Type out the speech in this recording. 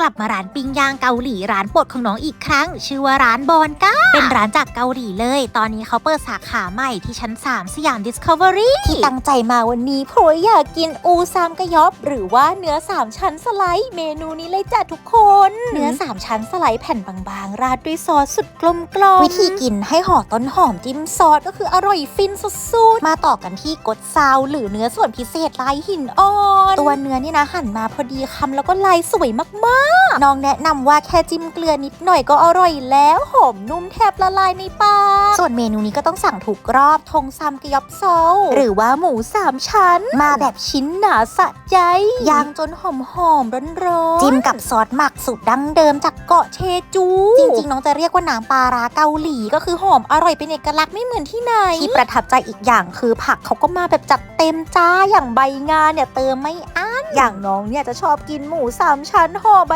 กลับมาร้านปิ้งย่างเกาหลีร้านโปรดของน้องอีกครั้ง ชื่อว่าร้านบอนก้าเป็นร้านจากเกาหลีเลย ตอนนี้เขาเปิดสาขาใหม่ที่ชั้น 3 สยาม Discovery ที่ตั้งใจมาวันนี้เพราะอยากกินอูซามกะยอบ หรือว่าเนื้อ 3 ชั้นสไลด์ เมนูนี้เลยจ้ะทุกคน เนื้อ 3 ชั้นสไลด์แผ่นบางๆ ราดด้วยซอสสุดกลมกลอมวิธีกินให้ห่อต้นหอมจิ้มซอสก็คืออร่อยฟินสุดๆมาต่อกันที่กดซาวหรือเนื้อส่วนพิเศษลายหินอ่อน ตัวเนื้อนี่นะหั่นมาพอดีคำแล้วก็ลายสวยมากๆน้องแนะนำว่าแค่จิ้มเกลือนิดหน่อยก็อร่อยแล้วหอมนุ่มแทบละลายในปากส่วนเมนูนี้ก็ต้องสั่งถูกรอบทงซำกยอบโซลหรือว่าหมูสามชั้น มาแบบชิ้นหนาสะใจย่างจนหอมหอมร้อนร้อนๆจิ้มกับซอสหมักสูตรดั้งเดิมจากเกาะเชจู จริงๆ น้องจะเรียกว่าน้ำปลาร้าเกาหลีก็คือหอมอร่อยเป็นเอกลักษณ์ไม่เหมือนที่ไหน ที่ประทับใจอีกอย่างคือผักเขาก็มาแบบจัดเต็มจ้าอย่างใบงาเนี่ยเติมไม่อั้นอย่างน้องเนี่ยจะชอบกินหมูสามชั้นห่อใบ